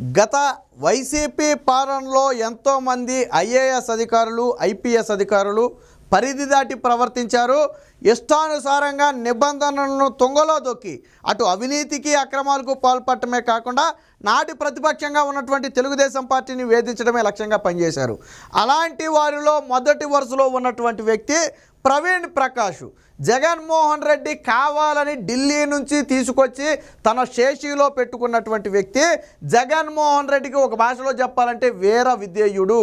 గత వైసీపీ పాలనలో ఎంతోమంది ఐఏఎస్ అధికారులు ఐపీఎస్ అధికారులు పరిధి దాటి ప్రవర్తించారు. ఇష్టానుసారంగా నిబంధనలను తుంగలో దొక్కి అటు అవినీతికి అక్రమాలకు పాల్పడటమే కాకుండా నాటి ప్రతిపక్షంగా ఉన్నటువంటి తెలుగుదేశం పార్టీని వేధించడమే లక్ష్యంగా పనిచేశారు. అలాంటి వారిలో మొదటి వరుసలో ఉన్నటువంటి వ్యక్తి ప్రవీణ్ ప్రకాష్. జగన్మోహన్ రెడ్డి కావాలని ఢిల్లీ నుంచి తీసుకొచ్చి తన శేషిలో పెట్టుకున్నటువంటి వ్యక్తి జగన్మోహన్ రెడ్డికి ఒక భాషలో చెప్పాలంటే వీర విధేయుడు.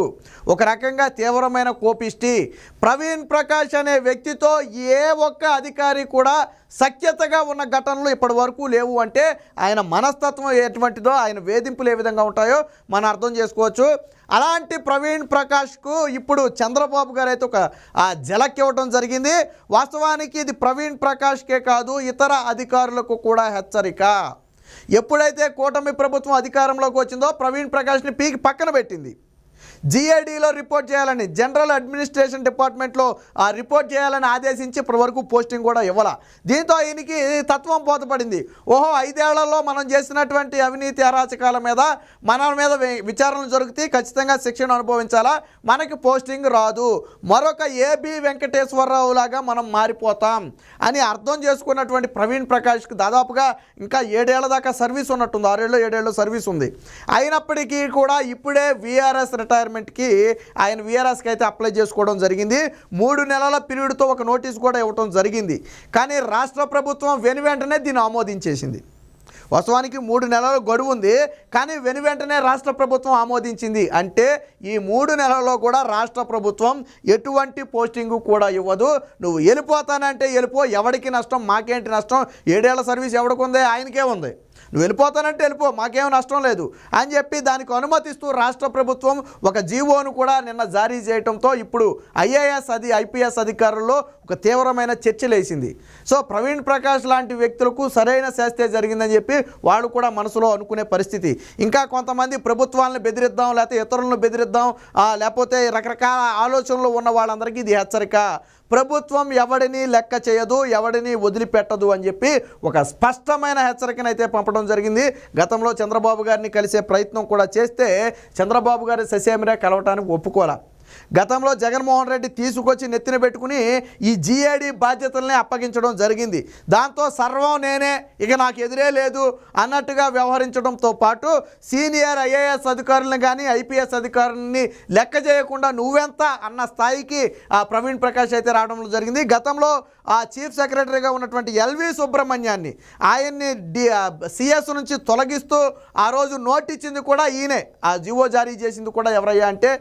ఒక రకంగా తీవ్రమైన కోపిష్టి. ప్రవీణ్ ప్రకాష్ అనే వ్యక్తితో ఏ ఒక్క అధికారి కూడా సఖ్యతగా ఉన్న ఘటనలు ఇప్పటి వరకు లేవు అంటే ఆయన మనస్తత్వం ఎటువంటిదో ఆయన వేధింపులు ఏ విధంగా ఉంటాయో మనం అర్థం చేసుకోవచ్చు. అలాంటి ప్రవీణ్ ప్రకాష్కు ఇప్పుడు చంద్రబాబు గారు అయితే ఒక జలక్ ఇవ్వడం జరిగింది. వాస్తవానికి ఇది ప్రవీణ్ ప్రకాష్కే కాదు ఇతర అధికారులకు కూడా హెచ్చరిక. ఎప్పుడైతే కూటమి ప్రభుత్వం అధికారంలోకి వచ్చిందో ప్రవీణ్ ప్రకాష్ని పీకి పక్కన పెట్టింది. జిఐడిలో రిపోర్ట్ చేయాలని జనరల్ అడ్మినిస్ట్రేషన్ డిపార్ట్మెంట్లో ఆ రిపోర్ట్ చేయాలని ఆదేశించి ఇప్పటివరకు పోస్టింగ్ కూడా ఇవ్వాల. దీంతో ఈయనకి తత్వం బోధపడింది ఓహో ఐదేళ్ళలో మనం చేసినటువంటి అవినీతి అరాచకాల మీద మన మీద విచారణలు జరిగితే ఖచ్చితంగా శిక్షణ అనుభవించాలా? మనకి పోస్టింగ్ రాదు. మరొక ఏబి వెంకటేశ్వరరావు లాగా మనం మారిపోతాం అని అర్థం చేసుకున్నటువంటి ప్రవీణ్ ప్రకాష్కి దాదాపుగా ఇంకా ఏడేళ్ళ దాకా సర్వీస్ ఉన్నట్టుంది. ఆరేళ్ళు ఏడేళ్ళు సర్వీస్ ఉంది. అయినప్పటికీ కూడా ఇప్పుడే విఆర్ఎస్ రిటైర్మెంట్కి ఆయన వీఆర్ఎస్కి అయితే అప్లై చేసుకోవడం జరిగింది. మూడు నెలల పీరియడ్తో ఒక నోటీస్ కూడా ఇవ్వడం జరిగింది. కానీ రాష్ట్ర ప్రభుత్వం వెను వెంటనే దీన్ని ఆమోదించేసింది. వాస్తవానికి మూడు నెలల గడువు ఉంది. కానీ వెను వెంటనే రాష్ట్ర ప్రభుత్వం ఆమోదించింది. అంటే ఈ మూడు నెలల్లో కూడా రాష్ట్ర ప్రభుత్వం ఎటువంటి పోస్టింగ్ కూడా ఇవ్వదు. నువ్వు వెళ్ళిపోతానంటే వెళ్ళిపో. ఎవడికి నష్టం? మాకేంటి నష్టం? ఏడేళ్ళ సర్వీస్ ఎవడికి ఉంది? ఆయనకే ఉంది. నువ్వు వెళ్ళిపోతానంటే వెళ్ళిపో మాకేం నష్టం లేదు అని చెప్పి దానికి అనుమతిస్తూ రాష్ట్ర ప్రభుత్వం ఒక జీవోను కూడా నిన్న జారీ చేయడంతో ఇప్పుడు ఐఏఎస్ అది ఐపీఎస్ అధికారుల్లో ఒక తీవ్రమైన చర్చలేసింది సో ప్రవీణ్ ప్రకాష్ లాంటి వ్యక్తులకు సరైన శాస్త్రే జరిగిందని చెప్పి వాళ్ళు కూడా మనసులో అనుకునే పరిస్థితి. ఇంకా కొంతమంది ప్రభుత్వాలను బెదిరిద్దాం లేకపోతే ఇతరులను బెదిరిద్దాం లేకపోతే రకరకాల ఆలోచనలు ఉన్న వాళ్ళందరికీ ఇది హెచ్చరిక. ప్రభుత్వం ఎవడిని లెక్క చేయదు ఎవడిని వదిలిపెట్టదు అని చెప్పి ఒక స్పష్టమైన హెచ్చరికనైతే పంపడం జరిగింది. గతంలో చంద్రబాబు గారిని కలిసే ప్రయత్నం కూడా చేస్తే చంద్రబాబు గారి ససేమిరే కలవటానికి ఒప్పుకోలే. గతంలో జగన్మోహన్ రెడ్డి తీసుకొచ్చి నెత్తిన పెట్టుకుని ఈ జీఏడీ బాధ్యతల్ని అప్పగించడం జరిగింది. దాంతో సర్వం నేనే ఇక నాకు ఎదురే లేదు అన్నట్టుగా వ్యవహరించడంతో పాటు సీనియర్ ఐఏఎస్ అధికారులను కానీ ఐపీఎస్ అధికారులని లెక్క చేయకుండా నువ్వెంత అన్న స్థాయికి ఆ ప్రవీణ్ ప్రకాష్ అయితే రావడం జరిగింది. గతంలో ఆ చీఫ్ సెక్రటరీగా ఉన్నటువంటి ఎల్వి సుబ్రహ్మణ్యాన్ని ఆయన్ని డి సిఎస్ నుంచి తొలగిస్తూ ఆ రోజు నోట్ ఇచ్చింది కూడా ఈయనే. ఆ జీవో జారీ చేసింది కూడా ఎవరయ్యా అంటే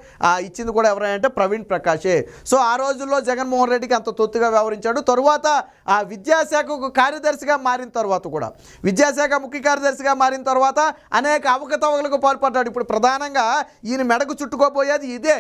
ఇచ్చింది కూడా ఎవరయ్యా అంటే ప్రవీణ్ ప్రకాషే సో ఆ రోజుల్లో జగన్మోహన్ రెడ్డికి అంత తొత్తుగా వ్యవహరించాడు. తరువాత ఆ విద్యాశాఖకు కార్యదర్శిగా మారిన తర్వాత కూడా. విద్యాశాఖ ముఖ్య కార్యదర్శిగా మారిన తర్వాత అనేక అవకతవకలకు పాల్పడ్డాడు. ఇప్పుడు ప్రధానంగా ఈయన మెడకు చుట్టుకోబోయేది ఇదే.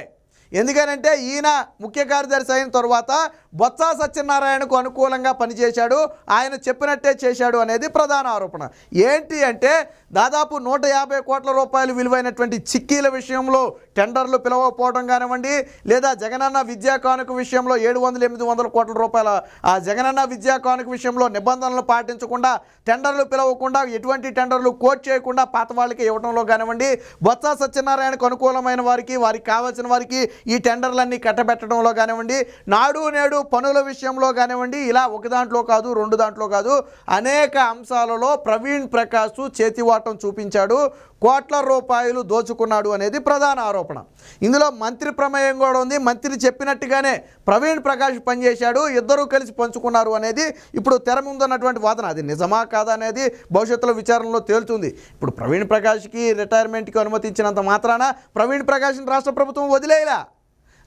ఎందుకనంటే ఈయన ముఖ్య కార్యదర్శి అయిన తర్వాత బొత్స సత్యనారాయణకు అనుకూలంగా పనిచేశాడు ఆయన చెప్పినట్టే చేశాడు అనేది ప్రధాన ఆరోపణ. ఏంటి అంటే దాదాపు నూట యాభై కోట్ల రూపాయలు విలువైనటువంటి చిక్కీల విషయంలో టెండర్లు పిలవకపోవడం కానివ్వండి లేదా జగనన్న విద్యా కానుక విషయంలో ఏడు వందల ఎనిమిది వందల కోట్ల రూపాయల ఆ జగనన్న విద్యా కానుక విషయంలో నిబంధనలు పాటించకుండా టెండర్లు పిలవకుండా ఎటువంటి టెండర్లు కోట్ చేయకుండా పాత వాళ్ళకి ఇవ్వడంలో కానివ్వండి బొత్స సత్యనారాయణకు అనుకూలమైన వారికి వారికి కావాల్సిన వారికి ఈ టెండర్లన్నీ కట్టబెట్టడంలో కానివ్వండి నాడు నేడు పనుల విషయంలో కానివ్వండి ఇలా ఒక దాంట్లో కాదు రెండు దాంట్లో కాదు అనేక అంశాలలో ప్రవీణ్ ప్రకాష్ చేతివాటం చూపించాడు కోట్ల రూపాయలు దోచుకున్నాడు అనేది ప్రధాన ఆరోపణ. ఇందులో మంత్రి ప్రమేయం కూడా ఉంది. మంత్రి చెప్పినట్టుగానే ప్రవీణ్ ప్రకాష్ పనిచేశాడు ఇద్దరూ కలిసి పంచుకున్నారు అనేది ఇప్పుడు తెర ముందున్నటువంటి వాదన. అది నిజమా కాదా అనేది భవిష్యత్తులో విచారణలో తేలుతుంది. ఇప్పుడు ప్రవీణ్ ప్రకాష్కి రిటైర్మెంట్కి అనుమతించినంత మాత్రాన ప్రవీణ్ ప్రకాష్ని రాష్ట్ర ప్రభుత్వం వదిలేయలా?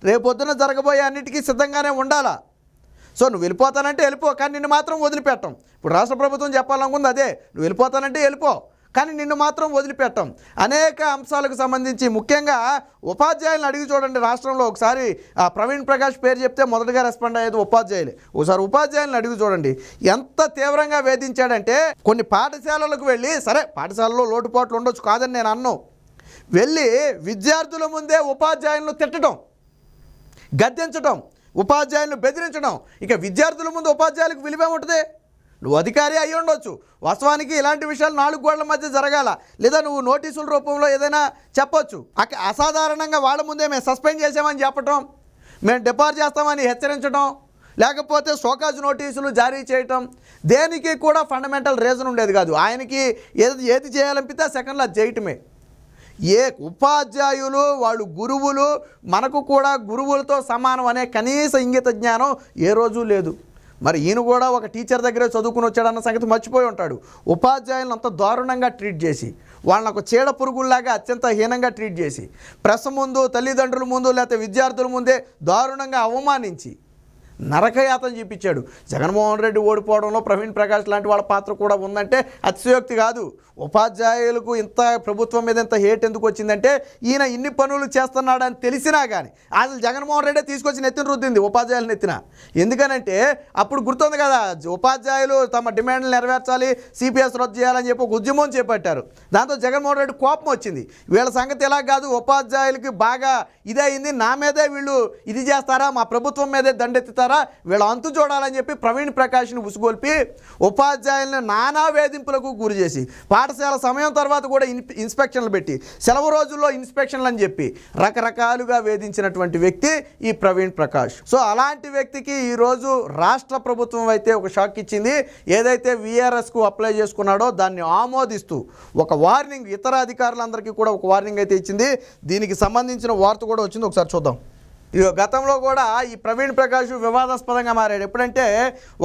రేపొద్దున జరగబోయే అన్నిటికీ సిద్ధంగానే ఉండాలా? సో నువ్వు వెళ్ళిపోతానంటే వెళ్ళిపో కానీ నిన్ను మాత్రం వదిలిపెట్టం. ఇప్పుడు రాష్ట్ర ప్రభుత్వం చెప్పాలనుకుంది అదే నువ్వు వెళ్ళిపోతానంటే వెళ్ళిపో కానీ నిన్ను మాత్రం వదిలిపెట్టం. అనేక అంశాలకు సంబంధించి ముఖ్యంగా ఉపాధ్యాయులను అడిగి చూడండి రాష్ట్రంలో. ఒకసారి ఆ ప్రవీణ్ ప్రకాష్ పేరు చెప్తే మొదటగా రెస్పాండ్ అయ్యేది ఉపాధ్యాయులు. ఒకసారి ఉపాధ్యాయులను అడిగి చూడండి. ఎంత తీవ్రంగా వేధించాడంటే కొన్ని పాఠశాలలకు వెళ్ళి సరే పాఠశాలలో లోటుపాట్లు ఉండొచ్చు కాదని నేను అన్ను. వెళ్ళి విద్యార్థుల ముందే ఉపాధ్యాయులను తిట్టడం గద్దించడం ఉపాధ్యాయులను బెదిరించడం. ఇక విద్యార్థుల ముందు ఉపాధ్యాయులకు విలువేముంటుంది నువ్వు అధికారి అయి ఉండొచ్చు. వాస్తవానికి ఇలాంటి విషయాలు నాలుగు గోడల మధ్య జరగాల. లేదా నువ్వు నోటీసుల రూపంలో ఏదైనా చెప్పొచ్చు. అక్క అసాధారణంగా వాళ్ళ ముందే మేము సస్పెండ్ చేసామని చెప్పటం. మేము డిపార్ట్ చేస్తామని హెచ్చరించడం లేకపోతే షోకాజ్ నోటీసులు జారీ చేయటం. దేనికి కూడా ఫండమెంటల్ రీజన్ ఉండేది కాదు. ఆయనకి ఏది ఏది చేయాలనిపిస్తే సెకండ్లో అది చేయటమే. ఏ ఉపాధ్యాయులు వాళ్ళు గురువులు మనకు కూడా గురువులతో సమానం అనే కనీస ఇంగిత జ్ఞానం ఏ రోజు లేదు. మరి ఈయన కూడా ఒక టీచర్ దగ్గరే చదువుకుని వచ్చాడన్న సంగతి మర్చిపోయి ఉంటాడు. ఉపాధ్యాయులను అంత దారుణంగా ట్రీట్ చేసి వాళ్ళని ఒక చీడ పురుగుల్లాగా అత్యంత హీనంగా ట్రీట్ చేసి ప్రెస్ ముందు తల్లిదండ్రుల ముందు లేకపోతే విద్యార్థుల ముందే దారుణంగా అవమానించి నరకయాతం చూపించాడు. జగన్మోహన్ రెడ్డి ఓడిపోవడంలో ప్రవీణ్ ప్రకాష్ లాంటి వాళ్ళ పాత్ర కూడా ఉందంటే అతిశయోక్తి కాదు. ఉపాధ్యాయులకు ఇంత ప్రభుత్వం మీద ఇంత హేట్ ఎందుకు వచ్చిందంటే ఈయన ఇన్ని పనులు చేస్తున్నాడని తెలిసినా కానీ అసలు జగన్మోహన్ రెడ్డి తీసుకొచ్చి నెత్తిన రుద్దింది ఉపాధ్యాయుల నెత్తిన. ఎందుకనంటే అప్పుడు గుర్తుంది కదా ఉపాధ్యాయులు తమ డిమాండ్లు నెరవేర్చాలి సిపిఎస్ రద్దు చేయాలని చెప్పి ఒక ఉద్యమం చేపట్టారు. దాంతో జగన్మోహన్ రెడ్డి కోపం వచ్చింది. వీళ్ళ సంగతి ఎలా కాదు ఉపాధ్యాయులకి బాగా ఇదే అయింది నా మీదే వీళ్ళు ఇది చేస్తారా మా ప్రభుత్వం మీదే దండెత్తుతారు వీళ్ళ అంతు చూడాలని చెప్పి ప్రవీణ్ ప్రకాష్ని ఉసుగొల్పి ఉపాధ్యాయులను నానా వేధింపులకు గురి చేసి పాఠశాల సమయం తర్వాత కూడా ఇన్ ఇన్స్పెక్షన్లు పెట్టి సెలవు రోజుల్లో ఇన్స్పెక్షన్లు అని చెప్పి రకరకాలుగా వేధించినటువంటి వ్యక్తి ఈ ప్రవీణ్ ప్రకాష్. సో అలాంటి వ్యక్తికి ఈరోజు రాష్ట్ర ప్రభుత్వం అయితే ఒక షాక్ ఇచ్చింది. ఏదైతే విఆర్ఎస్కు అప్లై చేసుకున్నాడో దాన్ని ఆమోదిస్తూ ఒక వార్నింగ్ ఇతర అధికారులందరికీ కూడా ఒక వార్నింగ్ అయితే ఇచ్చింది. దీనికి సంబంధించిన వార్త కూడా వచ్చింది. ఒకసారి చూద్దాం. గతంలో కూడా ఈ ప్రవీణ్ ప్రకాష్ వివాదాస్పదంగా మారాడు. ఎప్పుడంటే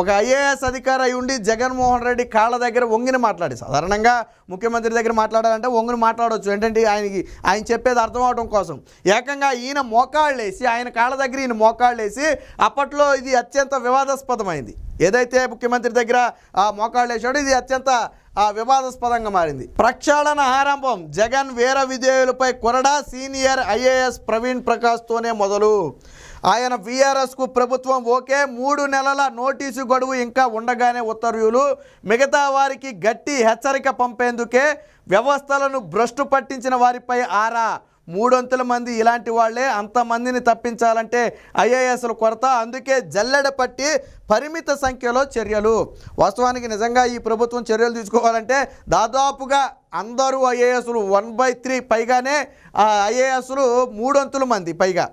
ఒక ఐఏఎస్ అధికారి అయి ఉండి జగన్మోహన్ రెడ్డి కాళ్ళ దగ్గర వంగిని మాట్లాడి సాధారణంగా ముఖ్యమంత్రి దగ్గర మాట్లాడాలంటే వంగిని మాట్లాడవచ్చు ఏంటంటే ఆయనకి ఆయన చెప్పేది అర్థం అవడం కోసం. ఏకంగా ఈయన మోకాళ్ళేసి ఆయన కాళ్ళ దగ్గర ఈయన మోకాళ్ళేసి అప్పట్లో ఇది అత్యంత వివాదాస్పదమైంది. ఏదైతే ముఖ్యమంత్రి దగ్గర ఆ మోకాళ్ళు వేసాడో ఇది అత్యంత ఆ వివాదాస్పదంగా మారింది. ప్రక్షాళన ఆరంభం. జగన్ వీర విధేయులపై కొరడా సీనియర్ ఐఏఎస్ ప్రవీణ్ ప్రకాష్తోనే మొదలు. ఆయన వీఆర్ఎస్కు ప్రభుత్వం ఓకే మూడు నెలల నోటీసు గడువు ఇంకా ఉండగానే ఉత్తర్వులు. మిగతా వారికి గట్టి హెచ్చరిక పంపేందుకే వ్యవస్థలను భ్రష్టు పట్టించిన వారిపై ఆరా. మూడొంతుల మంది ఇలాంటి వాళ్ళే అంతమందిని తప్పించాలంటే ఐఏఎస్ల కొరత. అందుకే జల్లెడ పట్టి పరిమిత సంఖ్యలో చర్యలు. వాస్తవానికి నిజంగా ఈ ప్రభుత్వం చర్యలు తీసుకోవాలంటే దాదాపుగా అందరూ ఐఏఎస్లు వన్ బై త్రీ పైగానే ఐఏఎస్లు మూడొంతుల మంది పైగా.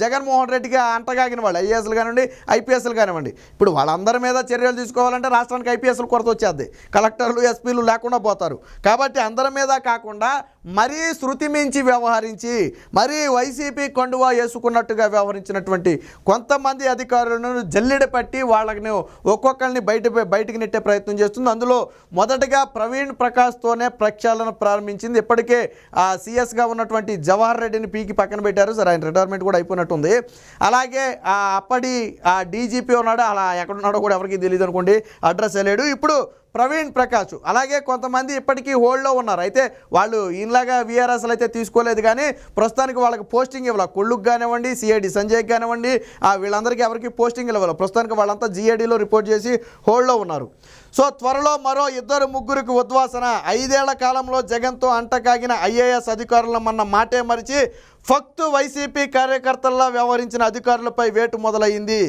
జగన్మోహన్ రెడ్డికి అంటగాగిన వాళ్ళు ఐఏఎస్లు కానివ్వండి ఐపీఎస్లు కానివ్వండి. ఇప్పుడు వాళ్ళందరి మీద చర్యలు తీసుకోవాలంటే రాష్ట్రానికి ఐపీఎస్లు కొరత వచ్చేది. కలెక్టర్లు ఎస్పీలు లేకుండా పోతారు. కాబట్టి అందరి మీద కాకుండా మరీ శృతి మించి వ్యవహరించి మరీ వైసీపీ కొండువా వేసుకున్నట్టుగా వ్యవహరించినటువంటి కొంతమంది అధికారులను జల్లెడ పట్టి వాళ్ళని ఒక్కొక్కరిని బయట బయటికి నెట్టే ప్రయత్నం చేస్తుంది. అందులో మొదటగా ప్రవీణ్ ప్రకాష్తోనే ప్రక్షాళన ప్రారంభించింది. ఇప్పటికే ఆ సీఎస్గా ఉన్నటువంటి జవహర్ రెడ్డిని పీకి పక్కన పెట్టారు. సార్ ఆయన రిటైర్మెంట్ కూడా అయిపోయినట్టుంది. అలాగే ఆ అప్పటి ఆ డీజీపీ ఉన్నాడు. అలా ఎక్కడ ఉన్నాడో కూడా ఎవరికి తెలియదు అనుకోండి అడ్రస్ వెళ్ళాడు ఇప్పుడు ప్రవీణ్ ప్రకాష్. అలాగే కొంతమంది ఇప్పటికీ హోల్డ్లో ఉన్నారు. అయితే వాళ్ళు ఈయనలాగా వీఆర్ఎస్లు అయితే తీసుకోలేదు కానీ ప్రస్తుతానికి వాళ్ళకి పోస్టింగ్ ఇవ్వాలి. కొళ్ళుకు కానివ్వండి సిఐడి సంజయ్కి కానివ్వండి వీళ్ళందరికీ ఎవరికి పోస్టింగ్ ఇవ్వాలి. ప్రస్తుతానికి వాళ్ళంతా జీఏడీలో రిపోర్ట్ చేసి హోల్డ్లో ఉన్నారు. సో త్వరలో మరో ఇద్దరు ముగ్గురికి ఉద్వాసన. ఐదేళ్ళ కాలంలో జగన్తో అంటకాగిన ఐఏఎస్ అధికారులను మన మాటే మరిచి ఫక్తు వైసీపీ కార్యకర్తల్లా వ్యవహరించిన అధికారులపై వేటు మొదలైంది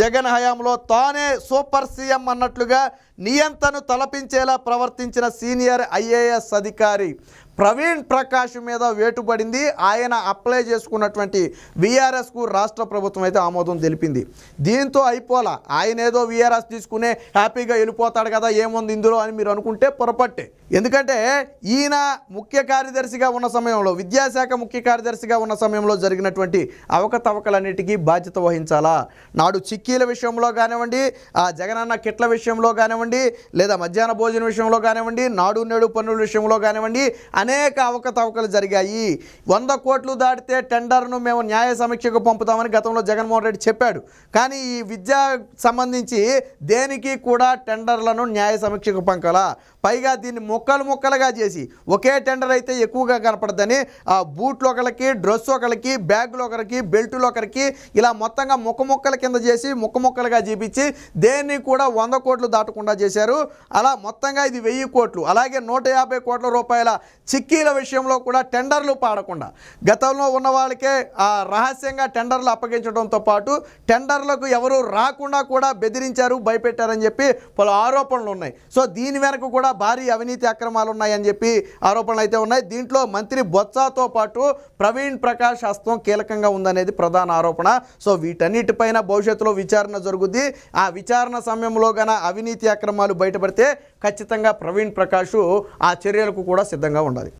జగన్ హయాంలో తానే సూపర్ సీఎం అన్నట్లుగా నియంతను తలపించేలా ప్రవర్తించిన సీనియర్ ఐఏఎస్ అధికారి. ప్రవీణ్ ప్రకాష్ మీద వేటుపడింది. ఆయన అప్లై చేసుకున్నటువంటి వీఆర్ఎస్కు రాష్ట్ర ప్రభుత్వం అయితే ఆమోదం తెలిపింది. దీంతో అయిపోలా. ఆయన ఏదో వీఆర్ఎస్ తీసుకునే హ్యాపీగా వెళ్ళిపోతాడు కదా ఏముంది ఇందులో అని మీరు అనుకుంటే పొరపట్టే ఎందుకంటే ఈయన ముఖ్య కార్యదర్శిగా ఉన్న సమయంలో విద్యాశాఖ ముఖ్య కార్యదర్శిగా ఉన్న సమయంలో జరిగినటువంటి అవకతవకలన్నిటికీ బాధ్యత వహించాలా? నాడు చిక్కీల విషయంలో కానివ్వండి ఆ జగనన్న కిట్ల విషయంలో కానివ్వండి లేదా మధ్యాహ్న భోజన విషయంలో కానివ్వండి నాడు నేడు పన్నుల విషయంలో కానివ్వండి అనేక అవకతవకలు జరిగాయి. వంద కోట్లు దాటితే టెండర్ను మేము న్యాయ సమీక్షకు పంపుతామని గతంలో జగన్మోహన్ రెడ్డి చెప్పాడు. కానీ ఈ విద్యా సంబంధించి దేనికి కూడా టెండర్లను న్యాయ సమీక్షకు పంపాలా? పైగా దీన్ని ముక్కలు ముక్కలుగా చేసి ఒకే టెండర్ అయితే ఎక్కువగా కనపడదని ఆ బూట్లు ఒకరికి డ్రెస్ ఒకరికి బ్యాగులు ఒకరికి బెల్టులు ఒకరికి ఇలా మొత్తంగా ముక్క ముక్కల కింద చేసి ముక్క ముక్కలుగా చూపించి దేన్ని కూడా వంద కోట్లు దాటకుండా చేశారు. అలా మొత్తంగా ఇది వెయ్యి కోట్లు అలాగే నూట యాభై కోట్ల రూపాయల చిక్కీల విషయంలో కూడా టెండర్లు పాడకుండా గతంలో ఉన్న వాళ్ళకే ఆ రహస్యంగా టెండర్లు అప్పగించడంతో పాటు టెండర్లకు ఎవరు రాకుండా కూడా బెదిరించారు భయపెట్టారని చెప్పి పలు ఆరోపణలు ఉన్నాయి. సో దీని వెనక కూడా భారీ అవినీతి అవినీతి అక్రమాలు ఉన్నాయని చెప్పి ఆరోపణలు అయితే ఉన్నాయి. దీంట్లో మంత్రి బొత్సాతో పాటు ప్రవీణ్ ప్రకాష్ హస్తం కీలకంగా ఉందనేది ప్రధాన ఆరోపణ. సో వీటన్నిటిపైన భవిష్యత్తులో విచారణ జరుగుద్ది. ఆ విచారణ సమయంలో గన అవినీతి అక్రమాలు బయటపడితే ఖచ్చితంగా ప్రవీణ్ ప్రకాష్ ఆ చర్యలకు కూడా సిద్ధంగా ఉండాలి.